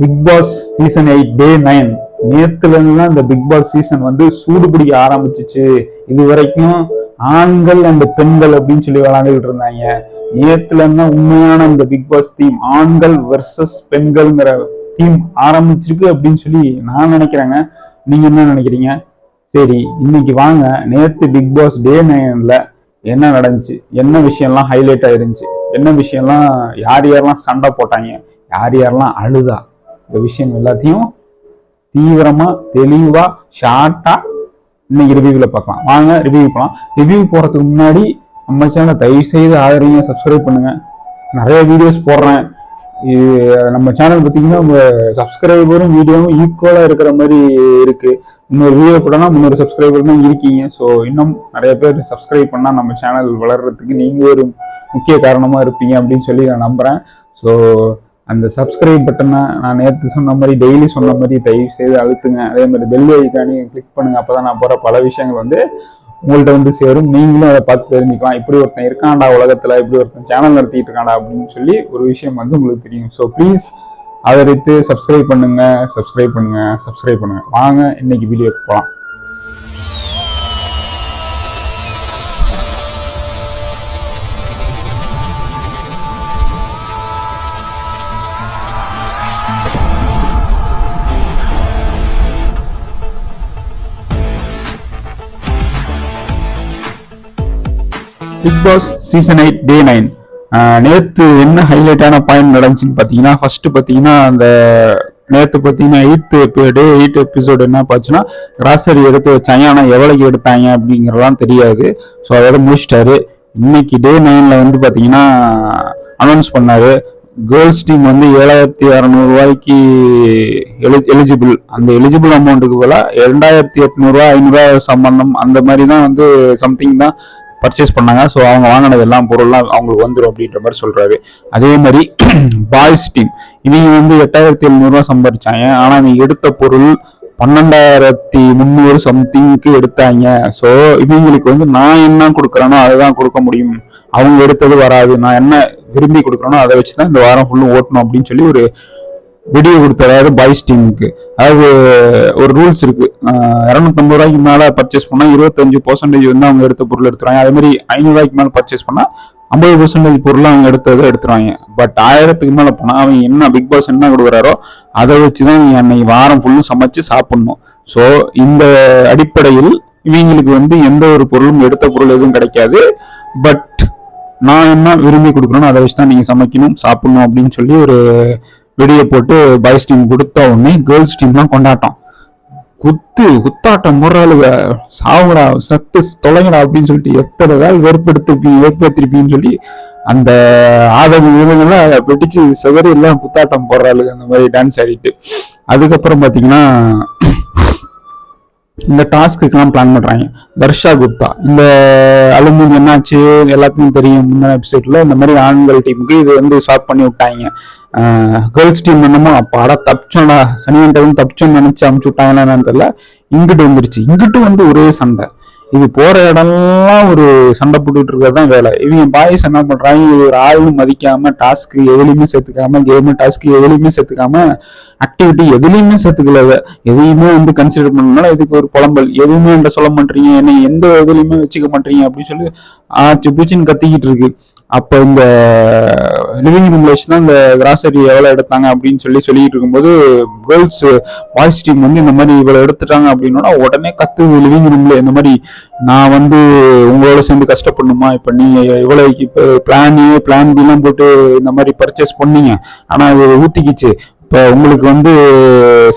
Bigg Boss season eight day nine நேத்துல இருந்துதான் இந்த பிக் பாஸ் சீசன் வந்து சூடு பிடிக்க ஆரம்பிச்சிச்சு. இது வரைக்கும் ஆண்கள் அண்ட் பெண்கள் அப்படின்னு சொல்லி விளையாண்டுகிட்டு இருந்தாங்க. நேத்துல இருந்தா தான் உண்மையான இந்த பிக் பாஸ் தீம் ஆண்கள் வெர்சஸ் பெண்கள்ங்கிற தீம் ஆரம்பிச்சிருக்கு அப்படின்னு சொல்லி நான் நினைக்கிறேங்க. நீங்க என்ன நினைக்கிறீங்க? சரி இன்னைக்கு வாங்க. நேத்து பிக் பாஸ் டே நைன்ல என்ன நடந்துச்சு? என்ன விஷயம்லாம் ஹைலைட் ஆயிருந்துச்சு? என்ன விஷயம்லாம் யார் யாரெல்லாம் சண்டை போட்டாங்க? யார் யாரெல்லாம் அழுதா? இந்த விஷயம் எல்லாத்தையும் தீவிரமா தெளிவா ஷார்ட்டா இன்னைக்கு ரிவ்யூவில் பார்க்கலாம். வாங்க ரிவ்யூ போகலாம் ரிவ்யூ போறதுக்கு முன்னாடி நம்ம சேனலை தயவு செய்து ஆதரீங்க சப்ஸ்கிரைப் பண்ணுங்க. நிறைய வீடியோஸ் போடுறேன். இது நம்ம சேனல் பார்த்தீங்கன்னா சப்ஸ்கிரைபரும் வீடியோவும் ஈக்குவலாக இருக்கிற மாதிரி இருக்கு. இன்னொரு வீடியோ போட்டோம்னா முன்னூறு சப்ஸ்கிரைபர் தான் இருக்கீங்க. ஸோ இன்னும் நிறைய பேர் சப்ஸ்கிரைப் பண்ணால் நம்ம சேனல் வளர்றதுக்கு நீங்கள் ஒரு முக்கிய காரணமாக இருப்பீங்க அப்படின்னு சொல்லி நான் நம்புகிறேன் ஸோ அந்த சப்ஸ்கிரைப் பட்டனை நான் நேற்று சொன்ன மாதிரி டெய்லி சொன்ன மாதிரி தயவு செய்து அழுத்துங்க. அதே மாதிரி பெல் ஐக்கானி கிளிக் பண்ணுங்க. அப்பதான் நான் போகிற பல விஷயங்கள் வந்து உங்கள்கிட்ட வந்து சேரும். நீங்களும் அதை பார்த்து தெரிஞ்சுக்கலாம். இப்படி ஒருத்தன் இருக்கான்டா உலகத்தில் இப்படி ஒருத்தன் சேனல் நடத்திட்டு இருக்கான்டா அப்படின்னு சொல்லி ஒரு விஷயம் வந்து உங்களுக்கு தெரியும். ஸோ ப்ளீஸ் ஆதரித்து சப்ஸ்கிரைப் பண்ணுங்க சப்ஸ்கிரைப் பண்ணுங்க சப்ஸ்கிரைப் பண்ணுங்க. வாங்க இன்னைக்கு வீடியோக்கு போகலாம் Bigg Boss season eight day nine நேற்று என்ன ஹைலைட்டான பாயிண்ட் நடந்துச்சுன்னு பார்த்தீங்கன்னா ஃபர்ஸ்ட் பார்த்தீங்கன்னா அந்த நேற்று பார்த்தீங்கன்னா எயித்து டே எயிட் எபிசோடு என்ன பார்த்துன்னா கிராசரி எடுத்து வச்சாங்க ஆனால் எவ்வளோக்கு எடுத்தாங்க அப்படிங்கிறதெல்லாம் தெரியாது. ஸோ அதோட முடிச்சிட்டாரு. இன்னைக்கு டே நைனில் வந்து பார்த்தீங்கன்னா அனௌன்ஸ் பண்ணார். கேர்ள்ஸ் டீம் வந்து ஏழாயிரத்தி அறநூறுவாய்க்கு எலி எலிஜிபிள் அந்த எலிஜிபிள் அமௌண்ட்டுக்கு போல ரெண்டாயிரத்தி எட்நூறுவா ஐநூறுரூவா சம்பந்தம் அந்த மாதிரி தான் வந்து சம்திங் தான் பர்ச்சேஸ் பண்ணாங்க. ஸோ அவங்க வாங்கினது எல்லாம் பொருள்லாம் அவங்களுக்கு வந்துடும் அப்படின்ற மாதிரி சொல்கிறாரு அதே மாதிரி பாய்ஸ் டீம் இவங்க வந்து எட்டாயிரத்தி எழுநூறுவா சம்பாதிச்சாங்க ஆனால் அவங்க எடுத்த பொருள் பன்னெண்டாயிரத்தி முந்நூறு சம்திங்க்கு எடுத்தாங்க. ஸோ இவங்களுக்கு வந்து நான் என்ன கொடுக்குறேனோ அதுதான் கொடுக்க முடியும். அவங்க எடுத்தது வராது. நான் என்ன விரும்பி கொடுக்குறேனோ அதை வச்சு தான் இந்த வாரம் ஃபுல்லும் ஓட்டணும் அப்படின்னு சொல்லி ஒரு வெடியை கொடுத்தாரு. பாய்ஸ் டீமுக்கு அதாவது ஒரு ரூல்ஸ் இருக்கு. இரநூத்தம்பது ரூபாய்க்கு மேலே பர்ச்சேஸ் பண்ணால் இருபத்தஞ்சு பர்சன்டேஜ் வந்து அவங்க எடுத்த பொருள் எடுத்துருவாங்க. அதே மாதிரி ஐநூறு மேலே பர்ச்சேஸ் பண்ணால் ஐம்பது பர்சன்டேஜ் பொருள் அவங்க எடுத்ததை எடுத்துருவாங்க. பட் ஆயிரத்துக்கு மேலே போனால் அவங்க என்ன பிக் பாஸ் என்ன கொடுக்குறாரோ அதை வச்சு தான் அன்னைக்கு வாரம் ஃபுல்லும் சமைச்சு சாப்பிடணும். ஸோ இந்த அடிப்படையில் இவங்களுக்கு வந்து எந்த ஒரு பொருளும் எடுத்த பொருள் எதுவும் கிடைக்காது. பட் நான் என்ன விரும்பி கொடுக்குறேனோ அதை வச்சு தான் நீங்கள் சமைக்கணும் சாப்பிடணும் அப்படின்னு சொல்லி ஒரு வெடியை போட்டு பாய்ஸ் டீம் கொடுத்த உடனே கேர்ள்ஸ் டீம்லாம் கொண்டாட்டம். குத்து குத்தாட்டம் முறாளுக சாவுடா சத்து தொலைங்கடா அப்படின்னு சொல்லிட்டு எத்தனை நாள் வெறுப்பெடுத்திருப்பீங்க வெறுப்பேற்றிருப்பீங்கன்னு சொல்லி அந்த ஆதரவு விதங்கள்லாம் வெடிச்சு செவரு எல்லாம் குத்தாட்டம் போடுறாளுங்க அந்த மாதிரி டான்ஸ் ஆடிட்டு. அதுக்கப்புறம் பார்த்தீங்கன்னா இந்த டாஸ்க்குக்கெல்லாம் பிளான் பண்ணுறாங்க தர்ஷா குப்தா. இந்த அலுமினி என்னாச்சு? எல்லாத்துக்கும் தெரியும். முந்தின எபிசோட்ல இந்த மாதிரி ஆண்கள் டீமுக்கு இது வந்து ஸ்டார்ட் பண்ணி விட்டாங்க. கேர்ள்ஸ் டீம் என்னமோ அப்பாடா தப்பிச்சோம்டா. சனியன்டவும் தப்பிச்சோன்னு நினச்சி அமுச்சு விட்டாங்கன்னா என்னன்னு தெரியல. இங்கிட்டு வந்துருச்சு. இங்கிட்டு வந்து ஒரே சண்டை. இது போற இடம்லாம் ஒரு சண்டை போட்டுட்டு இருக்கிறது தான் வேலை. இவங்க பாய்ஸ் என்ன பண்றாங்க? இது ஒரு ஆளும் மதிக்காம டாஸ்க் எதுலையுமே சேர்த்துக்காம கேம் டாஸ்க் எதுலையுமே சேர்த்துக்காம ஆக்டிவிட்டி எதுலையுமே சேர்த்துக்கல எதையுமே வந்து கன்சிடர் பண்ணனால இதுக்கு ஒரு புலம்பல். எதுவுமே என்கிட்ட சொல்ல மாட்டீங்க என்னை எந்த இதுலையுமே வச்சுக்க மாட்டீங்க அப்படின்னு சொல்லி ஆச்சு பூச்சின்னு கத்திக்கிட்டு இருக்கு. அப்போ இந்த லிவிங் ரூம்ல வச்சு தான் இந்த கிராசரி எவ்வளோ எடுத்தாங்க அப்படின்னு சொல்லி சொல்லிட்டு இருக்கும்போது கேர்ள்ஸ் பாய்ஸ் டீம் வந்து இந்த மாதிரி இவ்வளோ எடுத்துட்டாங்க அப்படின்னா உடனே கத்துது லிவிங் ரூம்ல இந்த மாதிரி நான் வந்து உங்களோட சேர்ந்து கஷ்டப்படணுமா? இப்போ நீங்கள் இவ்வளோ இப்போ பிளான் ஏ பிளான் பிலாம் போட்டு இந்த மாதிரி பர்ச்சேஸ் பண்ணீங்க. ஆனால் அது ஊற்றிக்கிச்சு இப்போ உங்களுக்கு வந்து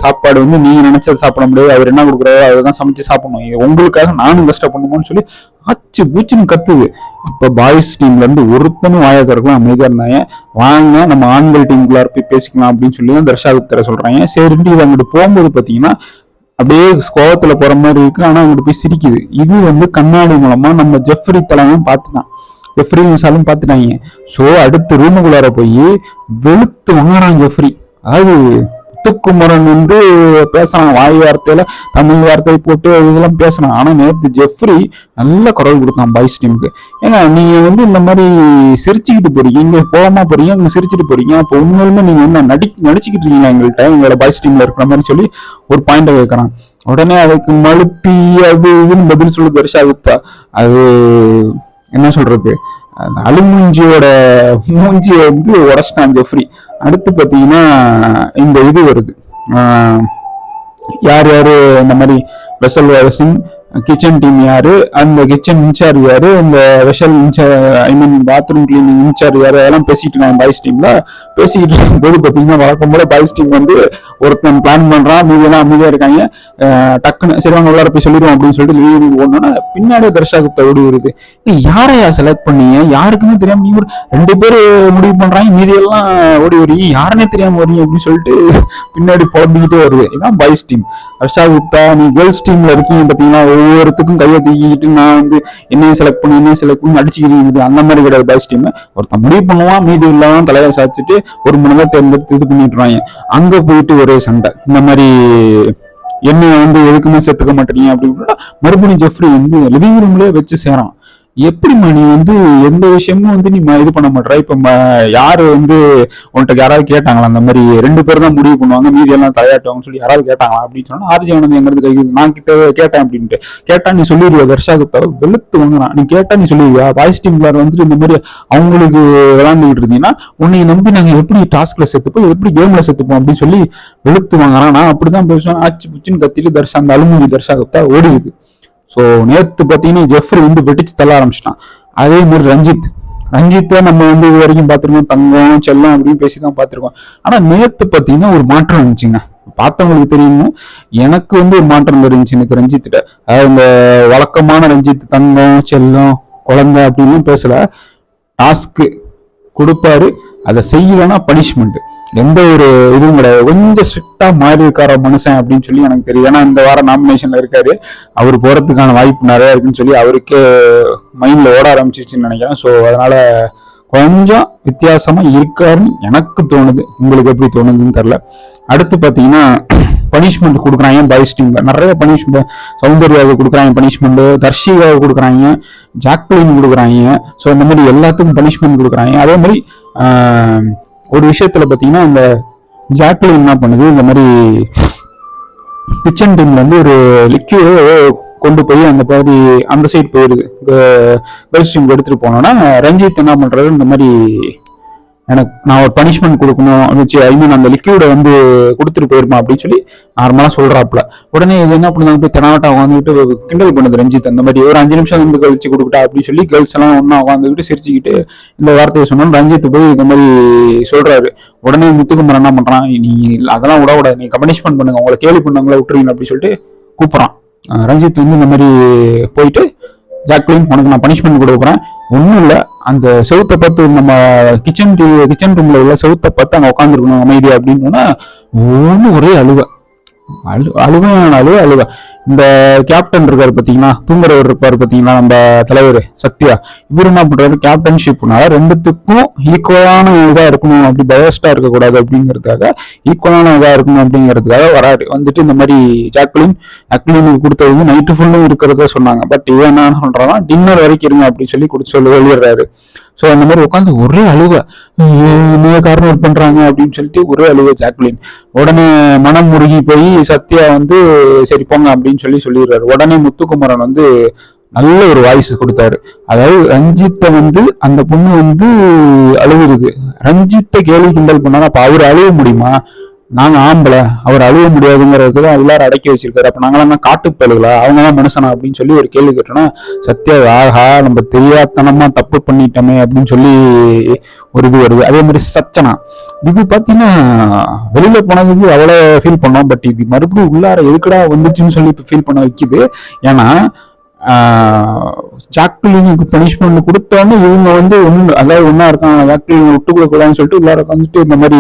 சாப்பாடு வந்து நீங்கள் நினைச்சது சாப்பிட முடியாது. அவர் என்ன கொடுக்குறாரோ அதுதான் சமைச்சு சாப்பிடணும். உங்களுக்காக நானும் கஷ்டப்படணுமோன்னு சொல்லி ஆச்சு பூச்சின்னு கத்துது. இப்போ பாய்ஸ் டீம்ல இருந்து ஒருத்தனும் வாயை திறக்கலாம் அமைதியா இருந்தாங்க வாங்க நம்ம ஆண்கள் டீமுக்குள்ளார போய் பேசிக்கலாம் அப்படின்னு சொல்லி தான் தர்ஷா தர சொல்றாங்க சரின்ட்டு இது அங்கிட்டு போகும்போது பாத்தீங்கன்னா அப்படியே கோவத்துல போற மாதிரி இருக்கு. ஆனா அவங்கள்ட்ட போய் சிரிக்குது. இது வந்து கண்ணாடி மூலமா நம்ம ஜெஃப்ரி தலைவன் பார்த்துட்டான் ஜெஃப்ரி விசாலும் பார்த்துட்டாங்க ஸோ அடுத்து ரூமுக்குள்ளார போய் வெளுத்து வாங்குறான் ஜெஃப்ரி. அதாவது முத்துக்குமரன் வந்து பேசுறான் வாய் வார்த்தையில தமிழ் வார்த்தை போட்டு இதெல்லாம் பேசுறான் ஆனா நேற்று ஜெஃப்ரி நல்ல குரல் கொடுத்தான் பாய்ஸ் டீமுக்கு. ஏன்னா நீங்க வந்து இந்த மாதிரி சிரிச்சுக்கிட்டு போறீங்க. இங்க கோவமா போறீங்க இங்க சிரிச்சுட்டு போறீங்க. அப்போ உண்மையிலுமே நீங்க என்ன நடி நடிச்சுக்கிட்டு இருக்கீங்க எங்கள்கிட்ட எங்களோட பாய்ஸ் டீம்ல இருக்கிற மாதிரி சொல்லி ஒரு பாயிண்ட வைக்கிறான் உடனே அதுக்கு மழுப்பி அது இதுன்னு பதில் சொல்லு தர்ஷா குப்தா. அது என்ன சொல்றது? அந்த அழுமூஞ்சியோட மூஞ்சியை வந்து உடச்சிட்டான் ஜெஃப்ரி அடுத்து பார்த்தீங்கன்னா இந்த இது வருது. யார் யார் இந்த மாதிரி வெசல் வாரசிங் கிச்சன் டீம் யாரு? அந்த கிச்சன் இன்சார்ஜ் யாரு? இந்த vessel in charge I mean bathroom cleaning in charge யாரு? அதெல்லாம் பேசிட்டு இருக்காங்க பாய்ஸ் டீம்ல பேசிக்கிட்டு இருக்கும்போது பார்த்தீங்கன்னா வழக்கம் போல பாய்ஸ் டீம் வந்து ஒருத்தன் பிளான் பண்றான் மீதியெல்லாம் அமைதியா இருக்காங்க. டக்குன்னு சரி வாங்க உள்ளார போய் சொல்லிடுவோம் அப்படின்னு சொல்லிட்டு லீவ் ஓடணும்னா பின்னாடி தர்ஷா குப்தா ஓடி வருது. யாரையா செலக்ட் பண்ணீங்க? யாருக்குமே தெரியாம நீ ஒரு ரெண்டு பேர் முடிவு பண்றாங்க மீதியெல்லாம் ஓடி வரீங்க யாருன்னே தெரியாம வரீங்க அப்படின்னு சொல்லிட்டு பின்னாடி புலம்பிக்கிட்டே வருது. இதான் பாய்ஸ் டீம் ஹர்ஷா குப்தா நீ கேர்ள்ஸ் டீம்ல இருக்கீங்க பாத்தீங்கன்னா ஒவ்வொருத்துக்கும் கையை தூக்கிக்கிட்டு நான் வந்து என்ன செலக்ட் பண்ணி என்ன செலக்ட் பண்ணி அடிச்சுக்கிறீங்க அந்த மாதிரி கிடையாது பாய்ஸ் டீம் ஒருத்தன் முடிவு பண்ணுவான் மீதி இல்லாம தலையை சாச்சிட்டு ஒரு மணி நேரம் தேர்ந்தெடுத்து இது பண்ணிட்டுறாங்க அங்க போயிட்டு ஒரே சண்டை. இந்த மாதிரி என்னை வந்து எதுக்குமே சேர்த்துக்க மாட்டேறீங்க அப்படின்னு மறுபடியும் ஜெஃப்ரி வந்து லிவிங் ரூம்லேயே வச்சு சேரான். எப்படிம்மா நீ வந்து எந்த விஷயமும் வந்து நீ இது பண்ண மாட்டற? இப்ப யாரு வந்து உன்கிட்ட யாராவது கேட்டாங்களா? அந்த மாதிரி ரெண்டு பேரும் தான் முடிவு பண்ணுவாங்க. மீதி எல்லாம் தலையாட்டுவாங்கன்னு சொல்லி யாராவது கேட்டாங்களா அப்படின்னு சொன்னா ஆர்ஜி வந்து எங்கிறது கை நான் கிட்ட கேட்டேன் அப்படின்ட்டு. கேட்டா நீ சொல்லிடுவியா? தர்ஷா வெளுத்து வாங்கினா நீ கேட்டா நீ சொல்லிடுவியா? வாய்ஸ் டீம் பிளேயர் வந்துட்டு இந்த மாதிரி அவங்களுக்கு விளாண்டுகிட்டு இருந்தீங்கன்னா உன்னை நம்பி நாங்க எப்படி டாஸ்க்ல செத்துப்போம் எப்படி கேம்ல செத்துப்போம் அப்படின்னு சொல்லி வெளுத்து வாங்குறான். நான் அப்படிதான் பேசுவேன் ஆச்சு புச்சுன்னு கத்திட்டு தர்ஷா அந்த அலுமினி தர்ஷா ஓடிடுது. ஸோ நேற்று பார்த்தீங்கன்னா ஜெஃப்ரி வந்து வெடிச்சு தள்ள ஆரம்பிச்சிட்டான். அதே மாதிரி ரஞ்சித். ரஞ்சித்தை நம்ம வந்து இது வரைக்கும் பார்த்துருக்கோம். தங்கம் செல்லம் அப்படின்னு பேசி தான் பார்த்துருக்கோம். ஆனால் நேற்று பார்த்தீங்கன்னா ஒரு மாற்றம் இருந்துச்சுங்க. பார்த்தவங்களுக்கு தெரியுமோ? எனக்கு வந்து ஒரு மாற்றம் இருந்துச்சு எனக்கு ரஞ்சித்திட்ட. அதாவது இந்த வழக்கமான ரஞ்சித் தங்கம் செல்லம் குழந்தை அப்படின்னு பேசல. டாஸ்க்கு கொடுப்பாரு. அதை செய்யலைன்னா பனிஷ்மெண்ட்டு எந்த ஒரு இதுவும் கிடையாது. கொஞ்சம் ஸ்ட்ரிக்டா மாறி இருக்கார மனுஷன் அப்படின்னு சொல்லி எனக்கு தெரியும். ஏன்னா இந்த வாரம் நாமினேஷன்ல இருக்காரு. அவர் போறதுக்கான வாய்ப்பு நிறைய இருக்குன்னு சொல்லி அவருக்கே மைண்ட்ல ஓட ஆரம்பிச்சிருச்சுன்னு நினைக்கிறேன். ஸோ அதனால கொஞ்சம் வித்தியாசமா இருக்காருன்னு எனக்கு தோணுது. உங்களுக்கு எப்படி தோணுதுன்னு தெரியல. அடுத்து பாத்தீங்கன்னா பனிஷ்மெண்ட் கொடுக்குறாங்க. பாய்ஸ் டீம்ல நிறைய பனிஷ்மெண்ட் சௌந்தர்யாவுக்கு கொடுக்குறாங்க பனிஷ்மெண்ட் தர்ஷிகாவுக்கு கொடுக்குறாங்க. ஜாக்லின் கொடுக்குறாங்க. ஸோ இந்த மாதிரி எல்லாத்துக்கும் பனிஷ்மெண்ட் கொடுக்குறாங்க. அதே மாதிரி ஒரு விஷயத்துல பாத்தீங்கன்னா இந்த ஜாக்லின் என்ன பண்ணுது? இந்த மாதிரி கிச்சன் டீம்ல வந்து ஒரு லிக்யூடு கொண்டு போய் அந்த மாதிரி அந்த சைடு போயிடுது கேர்ள்ஸ் டீம் எடுத்துட்டு போனோம்னா ரஞ்சித் என்ன பண்றாரு? இந்த மாதிரி எனக்கு நான் ஒரு பனிஷ்மெண்ட் கொடுக்கணும். வச்சு ஐ மீன் அந்த லிக்யூடை வந்து கொடுத்துட்டு போயிருமா அப்படின்னு சொல்லி நார்மலாக சொல்கிறாப்புல உடனே இது என்ன பண்ணுறாங்க போய் தெனாவட்டா உட்காந்துக்கிட்டு கிண்டல் பண்ணுது ரஞ்சித். அந்த மாதிரி ஒரு அஞ்சு நிமிஷம் வந்து கழிச்சு கொடுக்கட்டா அப்படின்னு சொல்லி கேர்ள்ஸ் எல்லாம் ஒன்றா உட்காந்துக்கிட்டு சிரிச்சுக்கிட்டு இந்த வார்த்தையை சொன்னோம் ரஞ்சித் போய் இந்த மாதிரி சொல்கிறாரு உடனே முத்துக்குமரன் என்ன பண்ணுறான் நீ அதெல்லாம் விடக்கூடாது. நீ பனிஷ்மெண்ட் பண்ணுங்க. உங்களை கேள்வி பண்ணவங்கள விட்டுறீங்க அப்படின்னு சொல்லிட்டு கூப்பிட்றான். ரஞ்சித் வந்து இந்த மாதிரி போயிட்டு ஜாக்லின் உனக்கு நான் பனிஷ்மெண்ட் கொடுக்குறேன். ஒன்றும் இல்லை அந்த செவுத்தை பார்த்து நம்ம கிச்சன் கிச்சன் ரூமில் உள்ள செவுத்தை பார்த்து அங்கே உட்காந்துருக்கணும் அமைதியா அப்படின்னா ஒன்று ஒரே அழுவை. அழு அழுவையான அழுவ. இந்த கேப்டன் இருக்காரு பார்த்தீங்கன்னா தூங்குறவர் இருப்பார் பார்த்தீங்கன்னா நம்ம தலைவர் சத்யா. இவர் என்ன பண்றாரு? கேப்டன்ஷிப்னால ரெண்டுத்துக்கும் ஈக்குவலான இதாக இருக்கணும். அப்படி பயஸ்டா இருக்கக்கூடாது அப்படிங்கிறதுக்காக ஈக்குவலான இதாக இருக்கணும் அப்படிங்கிறதுக்காக வராரு. வந்துட்டு இந்த மாதிரி ஜாக்லின் ஜாக்லினுக்கு கொடுத்தது வந்து நைட்டு ஃபுல்லும் இருக்கிறத சொன்னாங்க. பட் இவன் என்ன சொல்கிறான்னா டின்னர் வரைக்கும் இருங்க அப்படின்னு சொல்லி கொடுத்து சொல்லி வெளியிடுறாரு ஸோ அந்த மாதிரி உட்காந்து ஒரே அழுக. என்ன காரணம் பண்றாங்க அப்படின்னு சொல்லிட்டு ஒரே அழுக ஜாக்லின். உடனே மனம் முருகி போய் சத்யா வந்து சரி போங்க அப்படின்னு சொல்லி சொல்லிடுறாரு. உடனே முத்துக்குமரன் வந்து நல்ல ஒரு வாய்ஸ் கொடுத்தாரு. அதாவது ரஞ்சித்தை வந்து அந்த பொண்ணு வந்து அழுகுறது ரஞ்சித்தை கேள்வி கிண்டல் பண்ணாலும் அப்ப அவர் அழுக முடியுமா? நாங்க ஆம்பளை அவர் அழுவ முடியாதுங்கிறதுக்கு தான் எல்லாரும் அடக்கி வச்சிருக்காரு. அப்ப நாங்களாம் காட்டுப்பழுகளா அவங்க தான் மனுஷனா அப்படின்னு சொல்லி ஒரு கேள்வி கேட்டோன்னா சத்யா ஆஹா நம்ம தெரியாதனமா தப்பு பண்ணிட்டோமே அப்படின்னு சொல்லி ஒரு இது வருது. அதே மாதிரி சச்சனா. இது பாத்தீங்கன்னா வெளியில போனதுக்கு அவ்வளோ ஃபீல் பண்ணோம். பட் இது மறுபடியும் உள்ளார எதுக்குடா வந்துச்சுன்னு சொல்லி இப்போ ஃபீல் பண்ண வைக்குது. ஏன்னா ஜாக்லினுக்கு பனிஷ்மெண்ட் கொடுத்தோன்னு இவங்க வந்து ஒன்று அதாவது ஒன்றா இருக்காங்க ஜாக்லின் விட்டு கொடுக்கூடாதுன்னு சொல்லிட்டு உள்ளார உட்காந்துட்டு இந்த மாதிரி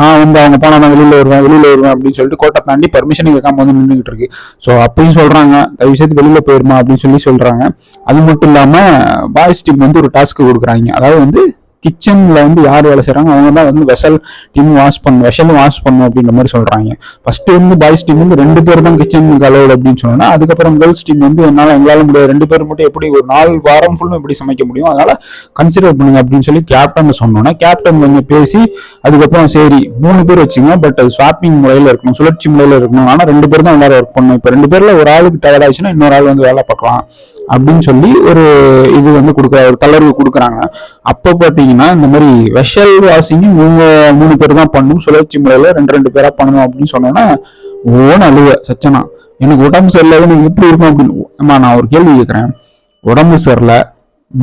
நான் வந்து அவங்க போனா நான் வெளியில் வருவேன் வெளியில் வருவேன் அப்படின்னு சொல்லிட்டு கோட்டை தாண்டி பர்மிஷன் கேட்காம வந்து நின்றுகிட்டு இருக்கு. ஸோ அப்பயும் சொல்றாங்க. தயவு செய்து வெளியில் போயிருமா அப்படின்னு சொல்லி சொல்றாங்க. அது மட்டும் இல்லாமல் பாய்ஸ் டீம் வந்து ஒரு டாஸ்க் கொடுக்குறாங்க. அதாவது வந்து கிச்சன்ல வந்து யார் வேலை செய்கிறாங்க அவங்க தான் வந்து வெசல் டீம் வாஷ் பண்ணும் வெசலும் வாஷ் பண்ணும் அப்படின்ற மாதிரி சொல்றாங்க. ஃபர்ஸ்ட் வந்து பாய்ஸ் டீம் வந்து ரெண்டு பேர் தான் கிச்சன் அலோடு அப்படின்னு சொன்னோன்னா அதுக்கப்புறம் கேர்ள்ஸ் டீம் வந்து என்னால் எங்களால் முடியாது. ரெண்டு பேர் மட்டும் எப்படி ஒரு நாலு வாரம் ஃபுல்லும் எப்படி சமைக்க முடியும்? அதனால கன்சிடர் பண்ணுங்க அப்படின்னு சொல்லி கேப்டன் சொன்னோன்னா கேப்டன் கொஞ்சம் பேசி அதுக்கப்புறம் சரி மூணு பேர் வச்சுங்க பட் அது ஸ்வாப்பிங் முறையில் இருக்கணும் சுழற்சி முறையில் இருக்கணும். ஆனால் ரெண்டு பேர் தான் எல்லாரும் ஒர்க் பண்ணணும். இப்போ ரெண்டு பேர்ல ஒரு ஆளுக்கு டயர்ட் ஆயிடுச்சுன்னா இன்னொரு ஆள் வந்து வேலை பார்க்கலாம் அப்படின்னு சொல்லி ஒரு இது வந்து கொடுக்குற ஒரு தளர்வு கொடுக்குறாங்க. அப்போ பார்த்தீங்கன்னா இந்த மாதிரி வெஷல் வாஷிங் இவங்க மூணு பேர் தான் பண்ணணும் சுழற்சி முறையில் ரெண்டு ரெண்டு பேராக பண்ணணும் அப்படின்னு சொன்னோன்னா ஓன அழுவ சச்சனா. எனக்கு உடம்பு சரியில்லாத நீங்க எப்படி இருக்கும் அப்படின்னு. அம்மா நான் ஒரு கேள்வி கேட்குறேன் உடம்பு சரியில்லை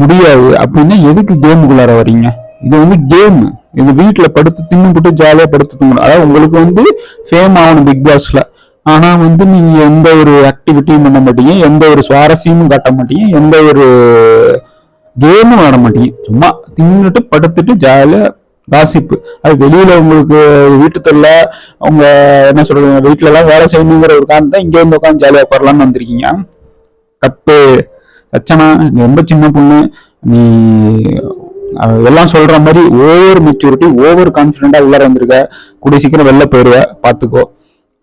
முடியாது அப்படின்னா எதுக்கு கேமுக்குள்ளார வரீங்க இது வந்து கேம் இது வீட்டில் படுத்து தின்னுபிட்டு ஜாலியாக படுத்து தூங்கணும். அதாவது உங்களுக்கு வந்து ஃபேம் ஆகணும் பிக் பாஸில் ஆனால் வந்து நீங்கள் எந்த ஒரு ஆக்டிவிட்டியும் பண்ண மாட்டீங்க. எந்த ஒரு சுவாரஸ்யமும் காட்ட மாட்டீங்க. எந்த ஒரு கேமும் ஆட மாட்டீங்க. சும்மா தின்னுட்டு படுத்துட்டு ஜாலியாக காசிப்பு அது வெளியில உங்களுக்கு வீட்டு தொல்லை அவங்க என்ன சொல்றது வீட்டுல எல்லாம் வேலை செய்யணுங்கிற ஒரு காரணம் இங்க வந்து உட்காந்து ஜாலியா உட்காரலாம்னு வந்திருக்கீங்க. தப்பு ரச்சனா நீ ரொம்ப சின்ன பொண்ணு. நீ எல்லாம் சொல்ற மாதிரி ஓவர் மெச்சூரிட்டி ஓவர் கான்ஃபிடென்ட்டா உள்ளே வந்திருக்க. கூடிய சீக்கிரம் வெளில போயிடுவ பாத்துக்கோ.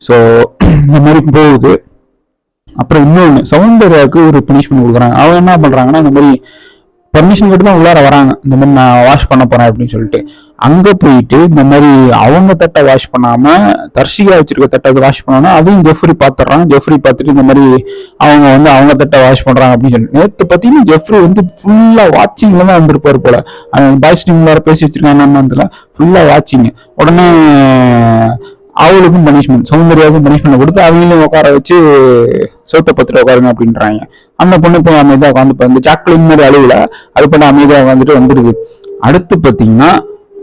ஸோ இந்த மாதிரி போகுது. அப்புறம் இன்னொன்று சௌந்தர்யாவுக்கு ஒரு பனிஷ்மெண்ட் கொடுக்குறாங்க. அவங்க என்ன பண்றாங்கன்னா இந்த மாதிரி பர்மிஷன் கேட்டு தான் உள்ளார வராங்க. இந்த மாதிரி நான் வாஷ் பண்ண போறேன் அப்படின்னு சொல்லிட்டு. அங்க போயிட்டு இந்த மாதிரி அவங்க தட்டை வாஷ் பண்ணாம தர்ஷிகா வச்சிருக்க தட்டை வாஷ் பண்ணோம்னா அதையும் ஜெஃப்ரி பாத்துறான் ஜெஃப்ரி பார்த்துட்டு இந்த மாதிரி அவங்க வந்து அவங்க தட்டை வாஷ் பண்றாங்க அப்படின்னு சொல்லி. நேத்து பாத்தீங்கன்னா ஜெஃப்ரி வந்து ஃபுல்லா வாட்சிங்ல தான் வந்திருப்பாரு போல. பாய்ஸ் டீம் வேற பேசி வச்சிருக்காங்க ஃபுல்லா வாட்சிங் உடனே அவளுக்கும் பனிஷ்மெண்ட் சௌந்தர்யாவுக்கும் பனிஷ்மெண்ட் கொடுத்து அவங்களையும் உட்கார வச்சு சோத்த பத்திர உட்காருங்க அப்படின்றாங்க. அந்த பொண்ணு இப்போ அமைதியாக உட்காந்து இந்த சாக்லின் மாதிரி அழுவல அது பண்ண அமைதியாக உட்காந்துட்டு வந்துடுது. அடுத்து பார்த்தீங்கன்னா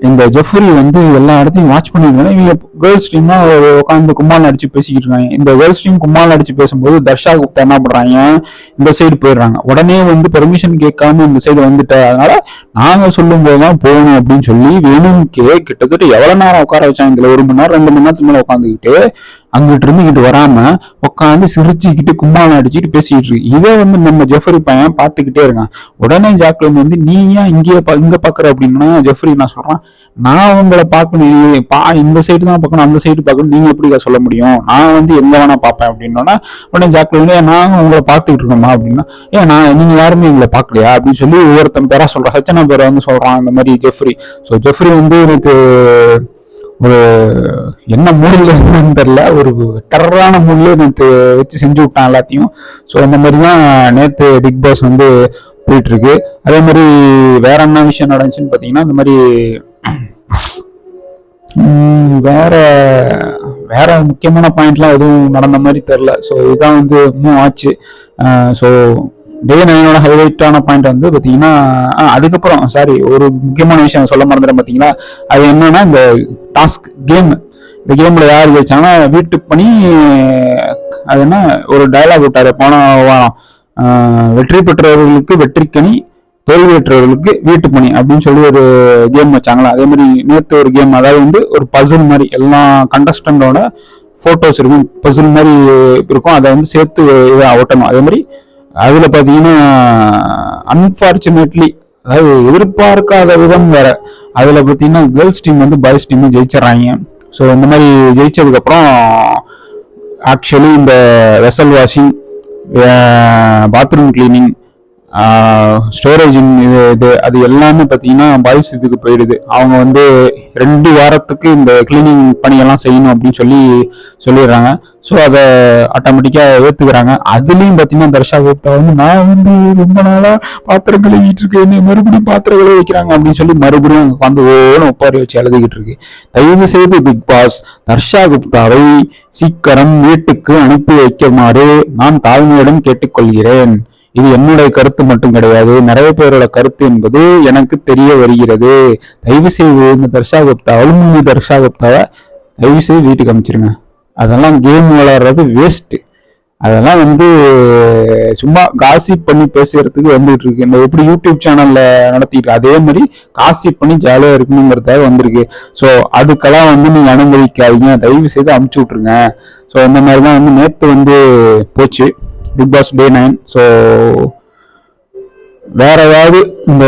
இந்த ஜெஃப்ரி வந்து எல்லா இடத்தையும் வாட்ச் பண்ணிருக்காங்க இவங்க கேர்ள்ஸ் டீம்னா உட்காந்து கும்மால் அடிச்சு பேசிக்கிட்டு இருக்காங்க. இந்த கேர்ள்ஸ் டீம் கும்மால் அடிச்சு பேசும்போது தர்ஷா குப்தா என்ன பண்றாங்க? இந்த சைடு போயிடுறாங்க. உடனே வந்து பெர்மிஷன் கேட்காம இந்த சைடு வந்துட்ட. அதனால நாங்க சொல்லும் போதுதான் போகணும் அப்படின்னு சொல்லி வேணும்க்கே கிட்டத்தட்ட எவ்வளவு நேரம் உட்கார வச்சாங்க? இதுல ஒரு மணி நேரம் ரெண்டு மணி நேரத்துக்கு மேல உட்காந்துக்கிட்டு அங்கிட்டு இருந்து இங்கிட்டு வராம உட்காந்து சிரிச்சுக்கிட்டு கும்மாளம் அடிச்சுட்டு பேசிக்கிட்டு இருக்கு. இதை வந்து நம்ம ஜெஃப்ரி பையன் பார்த்துக்கிட்டே இருக்கான். உடனே ஜாக்லின் வந்து நீ ஏன் இங்கேயே பா- இங்க பாக்குற? அப்படின்னா ஜெஃப்ரி நான் சொல்றேன்? நான் உங்களை பார்க்கணும். பா இந்த சைடு தான் பார்க்கணும். அந்த சைடு பார்க்கணும். நீங்க எப்படி சொல்ல முடியும்? நான் வந்து எங்க வேணா பார்ப்பேன். அப்படின்னா உடனே ஜாக்லின் நாங்க உங்களை பார்த்துக்கிட்டு இருக்கோமா அப்படின்னா ஏன் நான் நீங்க யாருமே எங்களை பார்க்கலையா? அப்படின்னு சொல்லி ஒவ்வொருத்தன் பேரா சொல்றான். சச்சனா பேரை வந்து சொல்றான் இந்த மாதிரி ஜெஃப்ரி. ஸோ ஜெஃப்ரி வந்து எனக்கு ஒரு என்ன மூடில் இருந்ததுன்னு தெரில ஒரு டெரரான மூடில் நேற்று வச்சு செஞ்சு விட்டான் எல்லாத்தையும். ஸோ அந்த மாதிரி தான் நேற்று பிக் பாஸ் வந்து போயிட்டுருக்கு. அதே மாதிரி வேற என்ன விஷயம் நடந்துச்சுன்னு பார்த்தீங்கன்னா இந்த மாதிரி வேற வேற முக்கியமான பாயிண்ட்லாம் எதுவும் நடந்த மாதிரி தெரில ஸோ இதுதான் வந்து மூவ் ஆச்சு. ஸோ டே நைனோட ஹைலைட்டான பாயிண்ட் வந்து பார்த்தீங்கன்னா ஆ, அதுக்கப்புறம் சாரி ஒரு முக்கியமான விஷயம் சொல்ல மறந்துட்டேன் பார்த்தீங்களா அது என்னன்னா இந்த டாஸ்க் கேம் இந்த கேமில் யார் ஜெயிச்சாங்கன்னா வீட்டு பணி அது என்ன ஒரு டயலாக் விட்டார். போன வாரம் வெற்றி பெற்றவர்களுக்கு வெற்றிக்கணி தோல்வி பெற்றவர்களுக்கு வீட்டு பணி அப்படின்னு சொல்லி ஒரு கேம் வச்சாங்களா? அதே மாதிரி நேற்று ஒரு கேம் அதாவது வந்து ஒரு பசில் மாதிரி எல்லா கண்டஸ்டண்டோட ஃபோட்டோஸ் இருக்கும். பசில் மாதிரி இருக்கும். அதை வந்து சேர்த்து இதை ஒட்டணும் அதே மாதிரி அதுல பாத்தீங்கன்னா அன்பார்ச்சுனேட்லி அதாவது எதிர்பார்க்காத விதம் வேற. அதுல பாத்தீங்கன்னா கேர்ள்ஸ் டீம் வந்து பாய்ஸ் டீமும் ஜெயிச்சிடறாங்க. ஸோ இந்த மாதிரி ஜெயிச்சதுக்கு அப்புறம் ஆக்சுவலி இந்த vessel washing bathroom cleaning storage இது இது அது எல்லாமே பார்த்தீங்கன்னா பாய்ஸ் இதுக்கு போயிடுது. அவங்க வந்து ரெண்டு வாரத்துக்கு இந்த கிளீனிங் பணியெல்லாம் செய்யணும் அப்படின்னு சொல்லி சொல்லிடுறாங்க. ஸோ அதை ஆட்டோமேட்டிக்காக ஏற்றுக்கிறாங்க அதுலேயும் பார்த்தீங்கன்னா தர்ஷா குப்தா வந்து நான் வந்து ரொம்ப நாளாக பாத்திரம் கழுவிட்டு இருக்கேன். என்னை மறுபடியும் பாத்திரம் கழுவி வைக்கிறாங்க. அப்படின்னு சொல்லி மறுபடியும் உட்காந்து ஓன உப்பாரி வச்சு எழுதிக்கிட்டு இருக்கு. தயவு செய்து பிக் பாஸ் தர்ஷா குப்தாவை சீக்கிரம் வீட்டுக்கு அனுப்பி வைக்குமாறு நான் தாழ்மையுடன் கேட்டுக்கொள்கிறேன். இது என்னுடைய கருத்து மட்டும் கிடையாது. நிறைய பேரோட கருத்து என்பது எனக்கு தெரிய வருகிறது. தயவு செய்து இந்த தர்ஷா குப்தா அலுமினி தர்ஷா குப்தாவை தயவு செய்து வீட்டுக்கு அனுப்பிச்சிருங்க அதெல்லாம் கேம் விளையாடுறது வேஸ்ட்டு அதெல்லாம் வந்து சும்மா காசிப் பண்ணி பேசுறதுக்கு வந்துட்டு இருக்கு. இந்த எப்படி யூடியூப் சேனல்ல நடத்திட்டு அதே மாதிரி காசிப் பண்ணி ஜாலியா இருக்கணுங்கிறதாக வந்திருக்கு. ஸோ அதுக்கெல்லாம் வந்து நீங்க அனுமதிக்காதீங்க. தயவு செய்து அமுச்சு விட்டுருங்க. ஸோ இந்த மாதிரி தான் வந்து நேற்று வந்து போச்சு. Bigg Boss day nine so வேற ஏதாவது இந்த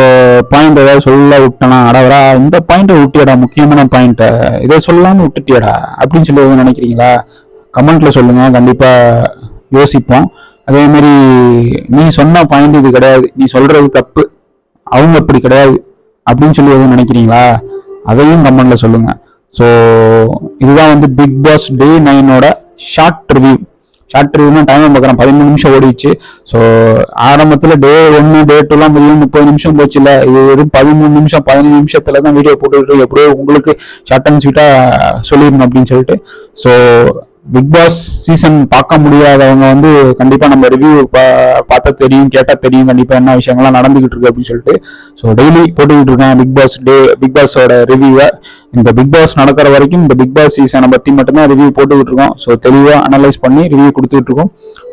பாயிண்ட் ஏதாவது சொல்ல விட்டனா அடவரா இந்த பாயிண்ட்டை விட்டியடா முக்கியமான பாயிண்ட்டை இதை சொல்லாமல் விட்டுட்டியடா அப்படின்னு சொல்லி எதுவும் நினைக்கிறீங்களா? கமெண்ட்ல சொல்லுங்க கண்டிப்பா யோசிப்போம். அதே மாதிரி நீ சொன்ன பாயிண்ட் இது கிடையாது நீ சொல்றது தப்பு அவங்க அப்படி கிடையாது அப்படின்னு சொல்லி எதுவும் நினைக்கிறீங்களா? அதையும் கமெண்ட்ல சொல்லுங்க. ஸோ இதுதான் வந்து பிக் பாஸ் டே நைனோட ஷார்ட் ரிவ்யூ ஷார்ட் ரிவ்யூனா டைம் பார்க்குறேன் பதிமூணு நிமிஷம் ஓடிச்சு ஸோ ஆரம்பத்தில் டே ஒன்று டே டூலாம் முடியும் முப்பது நிமிஷம் போச்சு இல்லை இது வெறும் பதிமூணு நிமிஷம் பதினஞ்சு நிமிஷத்தில் தான் வீடியோ போட்டுக்கிட்டு எப்படியோ உங்களுக்கு ஷார்ட் அண்ட் ஸ்வீட்டாக சொல்லிடணும் அப்படின்னு சொல்லிட்டு. ஸோ பிக் பாஸ் சீசன் பார்க்க முடியாதவங்க வந்து கண்டிப்பா நம்ம ரிவ்யூ பார்த்தா தெரியும் கேட்டா தெரியும். கண்டிப்பா என்ன விஷயங்கள்லாம் நடந்துகிட்டு இருக்கு அப்படின்னு சொல்லிட்டு. ஸோ டெய்லி போட்டுக்கிட்டு இருக்கேன் பிக் பாஸ் டே பிக் பாஸோட ரிவ்யூவை இந்த பிக் பாஸ் நடக்கிற வரைக்கும் இந்த பிக் பாஸ் சீசனை பத்தி மட்டும்தான் ரிவ்யூ போட்டுக்கிட்டு இருக்கோம். ஸோ தெளிவாக அனலைஸ் பண்ணி ரிவ்யூ கொடுத்துட்டு இருக்கோம்.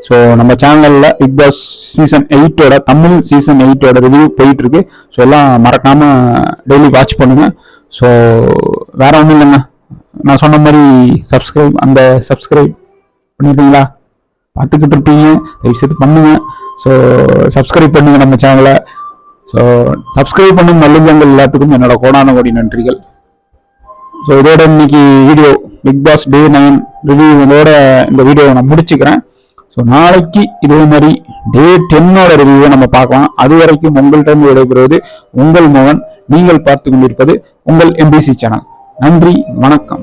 ஸோ நம்ம சேனல்ல பிக் பாஸ் சீசன் எயிட்டோட தமிழ் சீசன் எயிட்டோட ரிவ்யூ போயிட்டு இருக்கு. ஸோ எல்லாம் மறக்காம டெய்லி வாட்ச் பண்ணுங்க. ஸோ வேற ஒன்றும் இல்லைங்க. நான் சொன்ன மாதிரி சப்ஸ்கிரைப் அந்த சப்ஸ்கிரைப் பண்ணியிருக்கீங்களா பார்த்துக்கிட்டு இருப்பீங்க. தயவுசெய்து பண்ணுங்கள் ஸோ சப்ஸ்கிரைப் பண்ணுங்க நம்ம சேனலை ஸோ சப்ஸ்கிரைப் பண்ணும் நல்லுள்ளங்கள் எல்லாத்துக்கும் என்னோட கோடான கோடி நன்றிகள். ஸோ இதோட இன்னைக்கு video Bigg Boss day nine review இதோட இந்த வீடியோவை நான் முடிச்சுக்கிறேன். ஸோ நாளைக்கு இதே மாதிரி டே டென்னோட ரிவ்யூவை நம்ம பார்க்கலாம். அது வரைக்கும் உங்கள்கிட்ட விடைபெறுவது உங்கள் மோகன். நீங்கள் பார்த்து கொண்டிருப்பது உங்கள் எம்பிசி சேனல் நன்றி வணக்கம்.